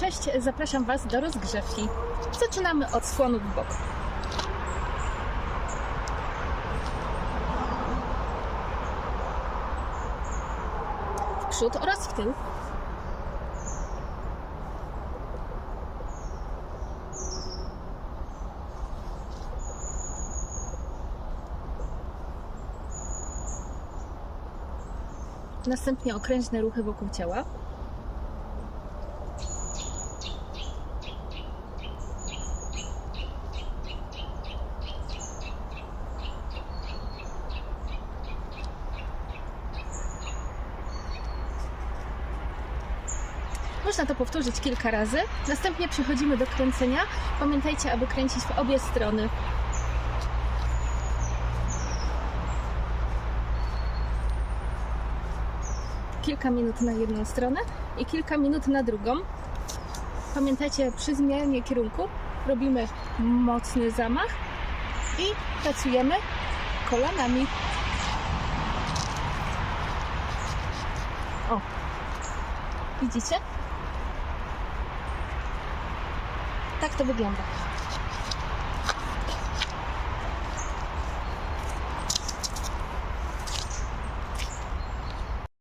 Cześć, zapraszam Was do rozgrzewki. Zaczynamy od skłonu w bok. W przód oraz w tył. Następnie okrężne ruchy wokół ciała. Można to powtórzyć kilka razy. Następnie przechodzimy do kręcenia. Pamiętajcie, aby kręcić w obie strony. Kilka minut na jedną stronę i kilka minut na drugą. Pamiętajcie, przy zmianie kierunku robimy mocny zamach i pracujemy kolanami. O, widzicie? Tak to wygląda.